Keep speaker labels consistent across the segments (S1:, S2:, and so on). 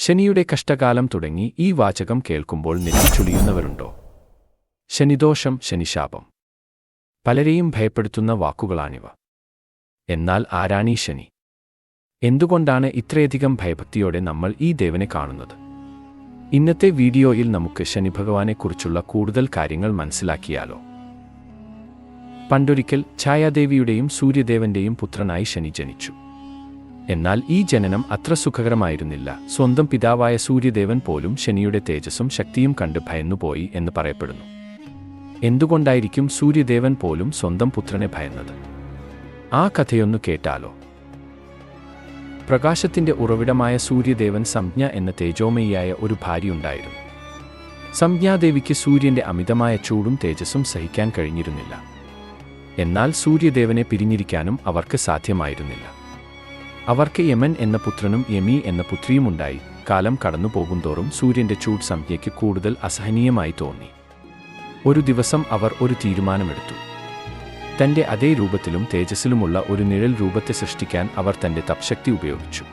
S1: ശനിയുടെ കഷ്ടകാലം തുടങ്ങി ഈ വാചകം കേൾക്കുമ്പോൾ നെറ്റിച്ചുളിയുന്നവരുണ്ടോ ശനിദോഷം ശനിശാപം. പലരെയും ഭയപ്പെടുത്തുന്ന വാക്കുകളാണിവ. എന്നാൽ ആരാണീ ശനി? എന്തുകൊണ്ടാണ് ഇത്രയധികം ഭയഭക്തിയോടെ നമ്മൾ ഈ ദേവനെ കാണുന്നത്? ഇന്നത്തെ വീഡിയോയിൽ നമുക്ക് ശനിഭഗവാനെക്കുറിച്ചുള്ള കൂടുതൽ കാര്യങ്ങൾ മനസ്സിലാക്കിയാലോ? പണ്ടൊരിക്കൽ ഛായാദേവിയുടെയും സൂര്യദേവന്റെയും പുത്രനായി ശനി ജനിച്ചു. എന്നാൽ ഈ ജനനം അത്ര സുഖകരമായിരുന്നില്ല. സ്വന്തം പിതാവായ സൂര്യദേവൻ പോലും ശനിയുടെ തേജസ്സും ശക്തിയും കണ്ട് ഭയന്നുപോയി എന്ന് പറയപ്പെടുന്നു. എന്തുകൊണ്ടായിരിക്കും സൂര്യദേവൻ പോലും സ്വന്തം പുത്രനെ ഭയന്നത്? ആ കഥയൊന്നു കേട്ടാലോ? പ്രകാശത്തിന്റെ ഉറവിടമായ സൂര്യദേവൻ സംജ്ഞ എന്ന തേജോമയിയായ ഒരു ഭാര്യയുണ്ടായിരുന്നു. സംജ്ഞാദേവിക്ക് സൂര്യന്റെ അമിതമായ ചൂടും തേജസ്സും സഹിക്കാൻ കഴിഞ്ഞിരുന്നില്ല. എന്നാൽ സൂര്യദേവനെ പിരിഞ്ഞിരിക്കാനും അവർക്ക് സാധ്യമായിരുന്നില്ല. അവർക്ക് യമൻ എന്ന പുത്രനും യമി എന്ന പുത്രിയുമുണ്ടായി. കാലം കടന്നു പോകുന്തോറും സൂര്യന്റെ ചൂട് സംഖ്യയ്ക്ക് കൂടുതൽ അസഹനീയമായി തോന്നി. ഒരു ദിവസം അവർ ഒരു തീരുമാനമെടുത്തു. തന്റെ അതേ രൂപത്തിലും തേജസ്സിലുമുള്ള ഒരു നിഴൽ രൂപത്തെ സൃഷ്ടിക്കാൻ അവർ തന്റെ തപ്ശക്തി ഉപയോഗിച്ചു.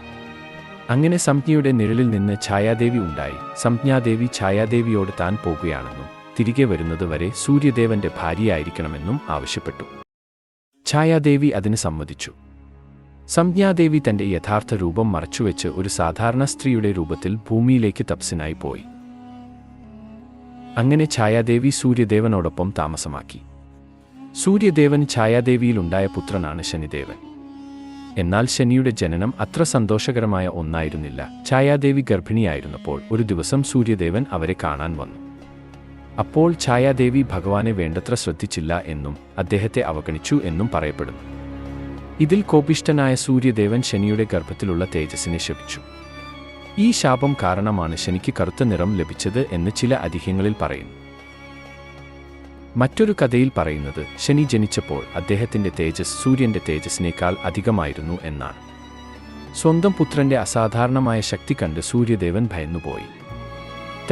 S1: അങ്ങനെ സംജ്ഞയുടെ നിഴലിൽ നിന്ന് ഛായാദേവി ഉണ്ടായി. സംജ്ഞാദേവി ഛായാദേവിയോട് താൻ പോകുകയാണെന്നും തിരികെ വരുന്നത് വരെ സൂര്യദേവന്റെ ഭാര്യയായിരിക്കണമെന്നും ആവശ്യപ്പെട്ടു. ഛായാദേവി അതിന് സമ്മതിച്ചു. സംജ്ഞാദേവി തന്റെ യഥാർത്ഥ രൂപം മറച്ചുവെച്ച് ഒരു സാധാരണ സ്ത്രീയുടെ രൂപത്തിൽ ഭൂമിയിലേക്ക് തപസ്സിനായി പോയി. അങ്ങനെ ഛായാദേവി സൂര്യദേവനോടൊപ്പം താമസമാക്കി. സൂര്യദേവൻ ഛായാദേവിയിലുണ്ടായ പുത്രനാണ് ശനിദേവൻ. എന്നാൽ ശനിയുടെ ജനനം അത്ര സന്തോഷകരമായ ഒന്നായിരുന്നില്ല. ഛായാദേവി ഗർഭിണിയായിരുന്നപ്പോൾ ഒരു ദിവസം സൂര്യദേവൻ അവരെ കാണാൻ വന്നു. അപ്പോൾ ഛായാദേവി ഭഗവാനെ വേണ്ടത്ര ശ്രദ്ധിച്ചില്ല എന്നും അദ്ദേഹത്തെ അവഗണിച്ചു എന്നും പറയപ്പെടുന്നു. ഇതിൽ കോപിഷ്ടനായ സൂര്യദേവൻ ശനിയുടെ ഗർഭത്തിലുള്ള തേജസ്സിനെ ശപിച്ചു. ഈ ശാപം കാരണമാണ് ശനിക്ക് കറുത്ത നിറം ലഭിച്ചത് എന്ന് ചില അതിഹ്യങ്ങളിൽ പറയുന്നു. മറ്റൊരു കഥയിൽ പറയുന്നത് ശനി ജനിച്ചപ്പോൾ അദ്ദേഹത്തിന്റെ തേജസ് സൂര്യന്റെ തേജസ്സിനേക്കാൾ അധികമായിരുന്നു എന്നാണ്. സ്വന്തം പുത്രന്റെ അസാധാരണമായ ശക്തി കണ്ട് സൂര്യദേവൻ ഭയന്നുപോയി.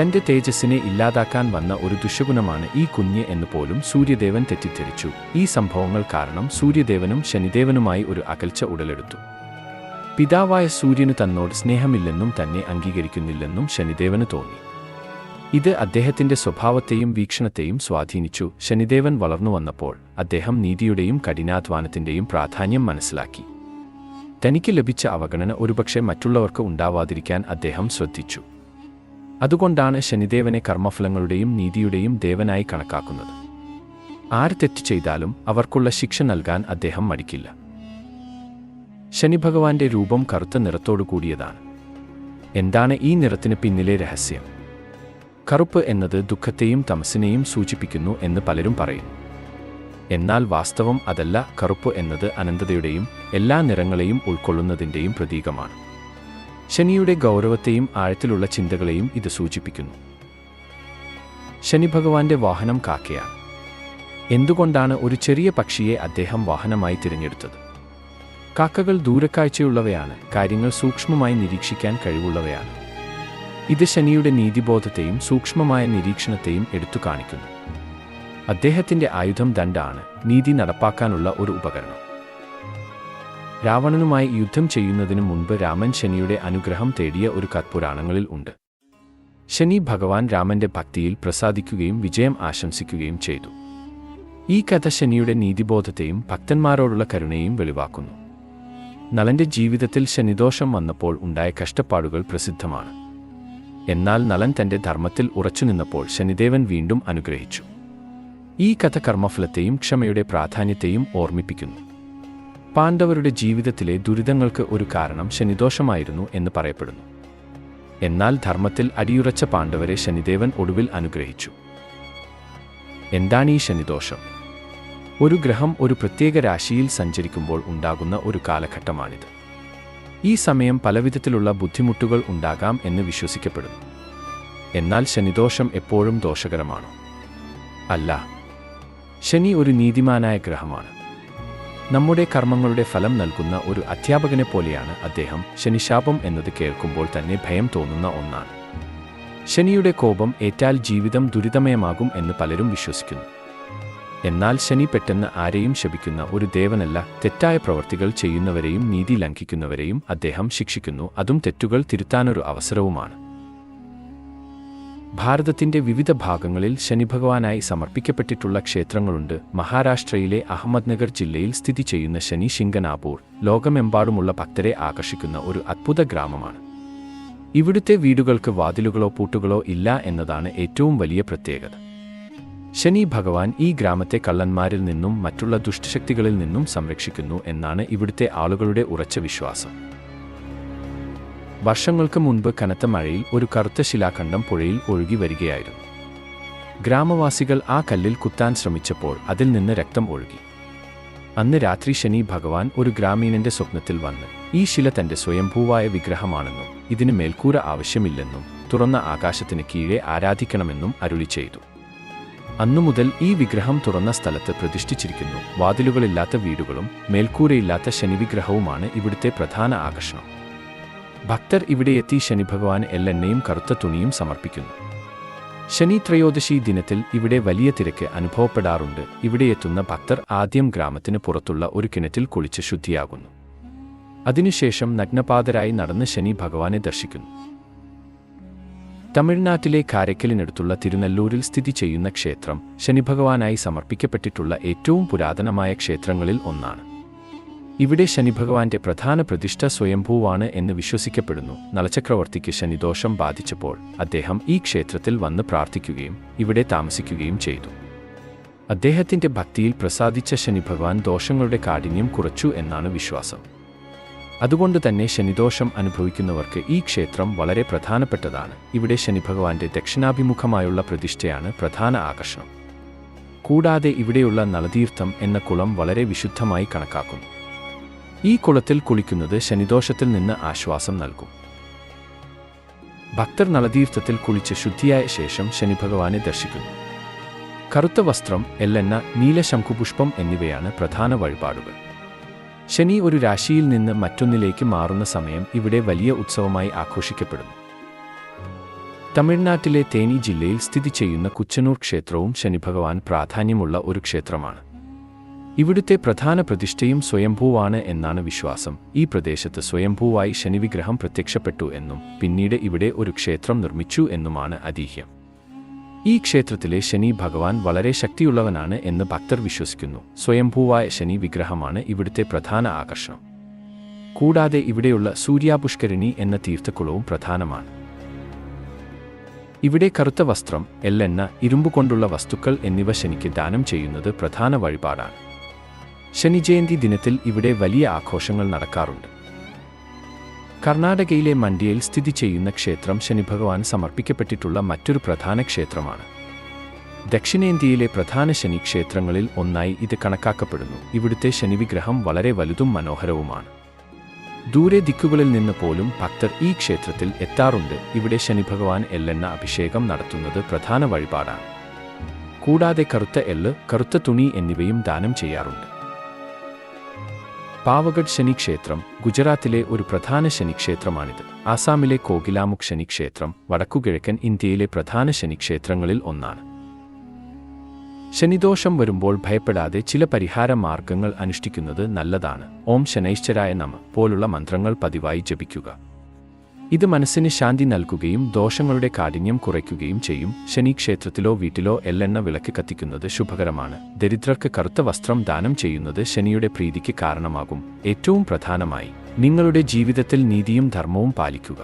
S1: തന്റെ തേജസ്സിനെ ഇല്ലാതാക്കാൻ വന്ന ഒരു ദുഷഗുണമാണ് ഈ കുഞ്ഞ് എന്ന് പോലും സൂര്യദേവൻ തെറ്റിദ്ധരിച്ചു. ഈ സംഭവങ്ങൾ കാരണം സൂര്യദേവനും ശനിദേവനുമായി ഒരു അകൽച്ച ഉടലെടുത്തു. പിതാവായ സൂര്യന് തന്നോട് സ്നേഹമില്ലെന്നും തന്നെ അംഗീകരിക്കുന്നില്ലെന്നും ശനിദേവന് തോന്നി. ഇത് അദ്ദേഹത്തിന്റെ സ്വഭാവത്തെയും വീക്ഷണത്തെയും സ്വാധീനിച്ചു. ശനിദേവൻ വളർന്നു വന്നപ്പോൾ അദ്ദേഹം നീതിയുടെയും കഠിനാധ്വാനത്തിന്റെയും പ്രാധാന്യം മനസ്സിലാക്കി. തനിക്ക് ലഭിച്ച അവഗണന ഒരുപക്ഷെ മറ്റുള്ളവർക്ക് ഉണ്ടാവാതിരിക്കാൻ അദ്ദേഹം ശ്രദ്ധിച്ചു. അതുകൊണ്ടാണ് ശനിദേവനെ കർമ്മഫലങ്ങളുടെയും നീതിയുടെയും ദേവനായി കണക്കാക്കുന്നത്. ആര് തെറ്റ് ചെയ്താലും അവർക്കുള്ള ശിക്ഷ നൽകാൻ അദ്ദേഹം മടിക്കില്ല. ശനിഭഗവാന്റെ രൂപം കറുത്ത നിറത്തോടു കൂടിയതാണ്. എന്താണ് ഈ നിറത്തിന് പിന്നിലെ രഹസ്യം? കറുപ്പ് എന്നത് ദുഃഖത്തെയും തമസിനെയും സൂചിപ്പിക്കുന്നു എന്ന് പലരും പറയുന്നു. എന്നാൽ വാസ്തവം അതല്ല കറുപ്പ് എന്നത് അനന്തതയുടെയും എല്ലാ നിറങ്ങളെയും ഉൾക്കൊള്ളുന്നതിന്റെയും പ്രതീകമാണ്. ശനിയുടെ ഗൗരവത്തെയും ആഴത്തിലുള്ള ചിന്തകളെയും ഇത് സൂചിപ്പിക്കുന്നു. ശനി ഭഗവാന്റെ വാഹനം കാക്കയാണ്. എന്തുകൊണ്ടാണ് ഒരു ചെറിയ പക്ഷിയെ അദ്ദേഹം വാഹനമായി തിരഞ്ഞെടുത്തത്? കാക്കകൾ ദൂരക്കാഴ്ചയുള്ളവയാണ് കാര്യങ്ങൾ സൂക്ഷ്മമായി നിരീക്ഷിക്കാൻ കഴിവുള്ളവയാണ്. ഇത് ശനിയുടെ നീതിബോധത്തെയും സൂക്ഷ്മമായ നിരീക്ഷണത്തെയും എടുത്തു കാണിക്കുന്നു. അദ്ദേഹത്തിന്റെ ആയുധം ദണ്ഡാണ് നീതി നടപ്പാക്കാനുള്ള ഒരു ഉപകരണം. രാവണനുമായി യുദ്ധം ചെയ്യുന്നതിനു മുൻപ് രാമൻ ശനിയുടെ അനുഗ്രഹം തേടിയ ഒരു കത്പുരാണങ്ങളിൽ ഉണ്ട്. ശനി ഭഗവാൻ രാമന്റെ ഭക്തിയിൽ പ്രസാദിക്കുകയും വിജയം ആശംസിക്കുകയും ചെയ്തു. ഈ കഥ ശനിയുടെ നീതിബോധത്തെയും ഭക്തന്മാരോടുള്ള കരുണയും വെളിവാക്കുന്നു. നളന്റെ ജീവിതത്തിൽ ശനിദോഷം വന്നപ്പോൾ ഉണ്ടായ കഷ്ടപ്പാടുകൾ പ്രസിദ്ധമാണ്. എന്നാൽ നളൻ തന്റെ ധർമ്മത്തിൽ ഉറച്ചുനിന്നപ്പോൾ ശനിദേവൻ വീണ്ടും അനുഗ്രഹിച്ചു. ഈ കഥ കർമ്മഫലത്തെയും ക്ഷമയുടെ പ്രാധാന്യത്തെയും ഓർമ്മിപ്പിക്കുന്നു. പാണ്ഡവരുടെ ജീവിതത്തിലെ ദുരിതങ്ങൾക്ക് ഒരു കാരണം ശനിദോഷമായിരുന്നു എന്ന് പറയപ്പെടുന്നു. എന്നാൽ ധർമ്മത്തിൽ അടിയുറച്ച പാണ്ഡവരെ ശനിദേവൻ ഒടുവിൽ അനുഗ്രഹിച്ചു. എന്താണ് ഈ ശനിദോഷം? ഒരു ഗ്രഹം ഒരു പ്രത്യേക രാശിയിൽ സഞ്ചരിക്കുമ്പോൾ ഉണ്ടാകുന്ന ഒരു കാലഘട്ടമാണിത്. ഈ സമയം പലവിധത്തിലുള്ള ബുദ്ധിമുട്ടുകൾ ഉണ്ടാകാം എന്ന് വിശ്വസിക്കപ്പെടുന്നു. എന്നാൽ ശനിദോഷം എപ്പോഴും ദോഷകരമാണോ? അല്ല. ശനി ഒരു നീതിമാനായ ഗ്രഹമാണ്. നമ്മുടെ കർമ്മങ്ങളുടെ ഫലം നൽകുന്ന ഒരു അധ്യാപകനെ പോലെയാണ് അദ്ദേഹം ശനിശാപം എന്നത് കേൾക്കുമ്പോൾ തന്നെ ഭയം തോന്നുന്ന ഒന്നാണ്. ശനിയുടെ കോപം ഏറ്റാൽ ജീവിതം ദുരിതമയമാകും എന്ന് പലരും വിശ്വസിക്കുന്നു. എന്നാൽ ശനി പെട്ടെന്ന് ആരെയും ശപിക്കുന്ന ഒരു ദേവനല്ല തെറ്റായ പ്രവർത്തികൾ ചെയ്യുന്നവരെയും നീതി ലംഘിക്കുന്നവരെയും അദ്ദേഹം ശിക്ഷിക്കുന്നു. അതും തെറ്റുകൾ തിരുത്താനൊരു അവസരവുമാണ്. ഭാരതത്തിന്റെ വിവിധ ഭാഗങ്ങളിൽ ശനിഭഗവാനായി സമർപ്പിക്കപ്പെട്ടിട്ടുള്ള ക്ഷേത്രങ്ങളുണ്ട്. മഹാരാഷ്ട്രയിലെ അഹമ്മദ്നഗർ ജില്ലയിൽ സ്ഥിതി ചെയ്യുന്ന ശനി ശിങ്കനാപൂർ ലോകമെമ്പാടുമുള്ള ഭക്തരെ ആകർഷിക്കുന്ന ഒരു അത്ഭുത ഗ്രാമമാണ്. ഇവിടുത്തെ വീടുകൾക്ക് വാതിലുകളോ പൂട്ടുകളോ ഇല്ല എന്നതാണ് ഏറ്റവും വലിയ പ്രത്യേകത. ശനി ഭഗവാൻ ഈ ഗ്രാമത്തെ കള്ളന്മാരിൽ നിന്നും മറ്റുള്ള ദുഷ്ടശക്തികളിൽ നിന്നും സംരക്ഷിക്കുന്നു എന്നാണ് ഇവിടുത്തെ ആളുകളുടെ ഉറച്ച വിശ്വാസം. വർഷങ്ങൾക്ക് മുൻപ് കനത്ത മഴയിൽ ഒരു കറുത്ത ശിലാഖണ്ഡം പുഴയിൽ ഒഴുകി വരികയായിരുന്നു. ഗ്രാമവാസികൾ ആ കല്ലിൽ കുത്താൻ ശ്രമിച്ചപ്പോൾ അതിൽ നിന്ന് രക്തം ഒഴുകി. അന്ന് രാത്രി ശനി ഭഗവാൻ ഒരു ഗ്രാമീണന്റെ സ്വപ്നത്തിൽ വന്ന് ഈ ശില തന്റെ സ്വയംഭൂവായ വിഗ്രഹമാണെന്നും ഇതിന് മേൽക്കൂര ആവശ്യമില്ലെന്നും തുറന്ന ആകാശത്തിന് കീഴെ ആരാധിക്കണമെന്നും അരുളി ചെയ്തു. അന്നുമുതൽ ഈ വിഗ്രഹം തുറന്ന സ്ഥലത്ത് പ്രതിഷ്ഠിച്ചിരിക്കുന്നു. വാതിലുകളില്ലാത്ത വീടുകളും മേൽക്കൂരയില്ലാത്ത ശനിവിഗ്രഹവുമാണ് ഇവിടുത്തെ പ്രധാന ആകർഷണം. ഭക്തർ ഇവിടെ എത്തി ശനിഭഗവാൻ എല്ലെണ്ണയും കറുത്ത തുണിയും സമർപ്പിക്കുന്നു. ശനി ത്രയോദശി ദിനത്തിൽ ഇവിടെ വലിയ തിരക്ക് അനുഭവപ്പെടാറുണ്ട്. ഇവിടെ എത്തുന്ന ഭക്തർ ആദ്യം ഗ്രാമത്തിന് പുറത്തുള്ള ഒരു കിണറ്റിൽ കുളിച്ച് ശുദ്ധിയാകുന്നു. അതിനുശേഷം നഗ്നപാതരായി നടന്ന് ശനി ഭഗവാനെ ദർശിക്കുന്നു. തമിഴ്നാട്ടിലെ കാരയ്ക്കലിനടുത്തുള്ള തിരുനെല്ലൂരിൽ സ്ഥിതി ചെയ്യുന്ന ക്ഷേത്രം ശനിഭഗവാനായി സമർപ്പിക്കപ്പെട്ടിട്ടുള്ള ഏറ്റവും പുരാതനമായ ക്ഷേത്രങ്ങളിൽ ഒന്നാണ്. ഇവിടെ ശനിഭഗവാന്റെ പ്രധാന പ്രതിഷ്ഠ സ്വയംഭൂവാണ് എന്ന് വിശ്വസിക്കപ്പെടുന്നു. നളചക്രവർത്തിക്ക് ശനിദോഷം ബാധിച്ചപ്പോൾ അദ്ദേഹം ഈ ക്ഷേത്രത്തിൽ വന്ന് പ്രാർത്ഥിക്കുകയും ഇവിടെ താമസിക്കുകയും ചെയ്തു. അദ്ദേഹത്തിന്റെ ഭക്തിയിൽ പ്രസാദിച്ച ശനിഭഗവാൻ ദോഷങ്ങളുടെ കാഠിന്യം കുറച്ചു എന്നാണ് വിശ്വാസം. അതുകൊണ്ട് തന്നെ ശനിദോഷം അനുഭവിക്കുന്നവർക്ക് ഈ ക്ഷേത്രം വളരെ പ്രധാനപ്പെട്ടതാണ്. ഇവിടെ ശനിഭഗവാന്റെ ദക്ഷിണാഭിമുഖമായുള്ള പ്രതിഷ്ഠയാണ് പ്രധാന ആകർഷണം. കൂടാതെ ഇവിടെയുള്ള നളതീർത്ഥം എന്ന കുളം വളരെ വിശുദ്ധമായി കണക്കാക്കുന്നു. ഈ കുളത്തിൽ കുളിക്കുന്നത് ശനിദോഷത്തിൽ നിന്ന് ആശ്വാസം നൽകും. ഭക്തർ നളതീർത്ഥത്തിൽ കുളിച്ച് ശുദ്ധിയായ ശേഷം ശനിഭഗവാനെ ദർശിക്കുന്നു. കറുത്ത വസ്ത്രം എല്ലെണ്ണ നീല ശംഖുപുഷ്പം എന്നിവയാണ് പ്രധാന വഴിപാടുകൾ. ശനി ഒരു രാശിയിൽ നിന്ന് മറ്റൊന്നിലേക്ക് മാറുന്ന സമയം ഇവിടെ വലിയ ഉത്സവമായി ആഘോഷിക്കപ്പെടുന്നു. തമിഴ്നാട്ടിലെ തേനി ജില്ലയിൽ സ്ഥിതി ചെയ്യുന്ന കുച്ചനൂർ ക്ഷേത്രവും ശനിഭഗവാൻ പ്രാധാന്യമുള്ള ഒരു ക്ഷേത്രമാണ്. ഇവിടുത്തെ പ്രധാന പ്രതിഷ്ഠയും സ്വയംഭൂവാണ് എന്നാണ് വിശ്വാസം. ഈ പ്രദേശത്ത് സ്വയംഭൂവായി ശനിവിഗ്രഹം പ്രത്യക്ഷപ്പെട്ടു എന്നും പിന്നീട് ഇവിടെ ഒരു ക്ഷേത്രം നിർമ്മിച്ചു എന്നുമാണ് ഐതിഹ്യം ഈ ക്ഷേത്രത്തിലെ ശനി ഭഗവാൻ വളരെ ശക്തിയുള്ളവനാണ് എന്ന് ഭക്തർ വിശ്വസിക്കുന്നു. സ്വയംഭൂവായ ശനി വിഗ്രഹമാണ് ഇവിടുത്തെ പ്രധാന ആകർഷണം. കൂടാതെ ഇവിടെയുള്ള സൂര്യാപുഷ്കരിണി എന്ന തീർത്ഥക്കുളവും പ്രധാനമാണ്. ഇവിടെ കറുത്ത വസ്ത്രം എല്ലെണ്ണ ഇരുമ്പ് കൊണ്ടുള്ള വസ്തുക്കൾ എന്നിവ ശനിക്ക് ദാനം ചെയ്യുന്നത് പ്രധാന വഴിപാടാണ്. ശനിജയന്തി ദിനത്തിൽ ഇവിടെ വലിയ ആഘോഷങ്ങൾ നടക്കാറുണ്ട്. കർണാടകയിലെ മണ്ഡ്യയിൽ സ്ഥിതി ചെയ്യുന്ന ക്ഷേത്രം ശനിഭഗവാൻ സമർപ്പിക്കപ്പെട്ടിട്ടുള്ള മറ്റൊരു പ്രധാന ക്ഷേത്രമാണ്. ദക്ഷിണേന്ത്യയിലെ പ്രധാന ശനി ക്ഷേത്രങ്ങളിൽ ഒന്നായി ഇത് കണക്കാക്കപ്പെടുന്നു. ഇവിടുത്തെ ശനിവിഗ്രഹം വളരെ വലുതും മനോഹരവുമാണ്. ദൂരെ ദിക്കുകളിൽ നിന്ന് പോലും ഭക്തർ ഈ ക്ഷേത്രത്തിൽ എത്താറുണ്ട്. ഇവിടെ ശനിഭഗവാൻ എല്ലെണ്ണ അഭിഷേകം നടത്തുന്നത് പ്രധാന വഴിപാടാണ്. കൂടാതെ കറുത്ത എള്ള് കറുത്ത തുണി എന്നിവയും ദാനം ചെയ്യാറുണ്ട്. പാവഗഡ് ശനിക്ഷേത്രം ഗുജറാത്തിലെ ഒരു പ്രധാന ശനിക്ഷേത്രമാണിത്. ആസാമിലെ കോകിലാമുഖ് ശനിക്ഷേത്രം വടക്കുകിഴക്കൻ ഇന്ത്യയിലെ പ്രധാന ശനിക്ഷേത്രങ്ങളിൽ ഒന്നാണ്. ശനിദോഷം വരുമ്പോൾ ഭയപ്പെടാതെ ചില പരിഹാര മാർഗങ്ങൾ അനുഷ്ഠിക്കുന്നത് നല്ലതാണ്. ഓം ശനൈശ്ചരായ നമ പോലുള്ള മന്ത്രങ്ങൾ പതിവായി ജപിക്കുക. ഇത് മനസ്സിന് ശാന്തി നൽകുകയും ദോഷങ്ങളുടെ കാഠിന്യം കുറയ്ക്കുകയും ചെയ്യും. ശനി ക്ഷേത്രത്തിലോ വീട്ടിലോ എല്ലെണ്ണ വിളക്ക് കത്തിക്കുന്നത് ശുഭകരമാണ്. ദരിദ്രർക്ക് കറുത്ത വസ്ത്രം ദാനം ചെയ്യുന്നത് ശനിയുടെ പ്രീതിക്ക് കാരണമാകും. ഏറ്റവും പ്രധാനമായി നിങ്ങളുടെ ജീവിതത്തിൽ നീതിയും ധർമ്മവും പാലിക്കുക.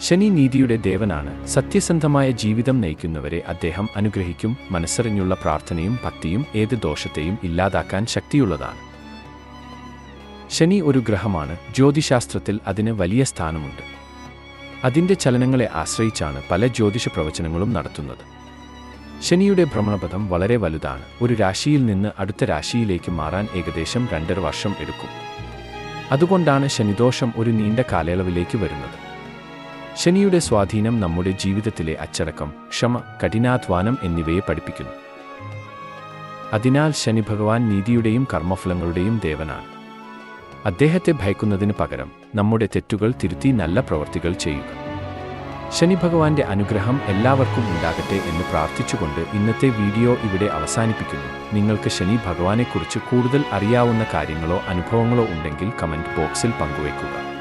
S1: ശനി നീതിയുടെ ദേവനാണ്. സത്യസന്ധമായ ജീവിതം നയിക്കുന്നവരെ അദ്ദേഹം അനുഗ്രഹിക്കും. മനസ്സറിഞ്ഞുള്ള പ്രാർത്ഥനയും ഭക്തിയും ഏത് ദോഷത്തെയും ഇല്ലാതാക്കാൻ ശക്തിയുള്ളതാണ്. ശനി ഒരു ഗ്രഹമാണ്. ജ്യോതിശാസ്ത്രത്തിൽ അതിന് വലിയ സ്ഥാനമുണ്ട്. അതിന്റെ ചലനങ്ങളെ ആശ്രയിച്ചാണ് പല ജ്യോതിഷ പ്രവചനങ്ങളും നടത്തുന്നത്. ശനിയുടെ ഭ്രമണപഥം വളരെ വലുതാണ്. ഒരു രാശിയിൽ നിന്ന് അടുത്ത രാശിയിലേക്ക് മാറാൻ ഏകദേശം രണ്ടര വർഷം എടുക്കും. അതുകൊണ്ടാണ് ശനിദോഷം ഒരു നീണ്ട കാലയളവിലേക്ക് വരുന്നത്. ശനിയുടെ സ്വാധീനം നമ്മുടെ ജീവിതത്തിലെ അച്ചടക്കം ക്ഷമ കഠിനാധ്വാനം എന്നിവയെ പഠിപ്പിക്കുന്നു. അതിനാൽ ശനി ഭഗവാൻ നീതിയുടെയും കർമ്മഫലങ്ങളുടെയും ദേവനാണ്. അദ്ദേഹത്തെ ഭയക്കുന്നതിന് പകരം നമ്മുടെ തെറ്റുകൾ തിരുത്തി നല്ല പ്രവർത്തികൾ ചെയ്യുക. ശനി ഭഗവാന്റെ അനുഗ്രഹം എല്ലാവർക്കും ഉണ്ടാകട്ടെ എന്ന് പ്രാർത്ഥിച്ചുകൊണ്ട് ഇന്നത്തെ വീഡിയോ ഇവിടെ അവസാനിപ്പിക്കുന്നു. നിങ്ങൾക്ക് ശനി ഭഗവാനെക്കുറിച്ച് കൂടുതൽ അറിയാവുന്ന കാര്യങ്ങളോ അനുഭവങ്ങളോ ഉണ്ടെങ്കിൽ കമന്റ് ബോക്സിൽ പങ്കുവയ്ക്കുക.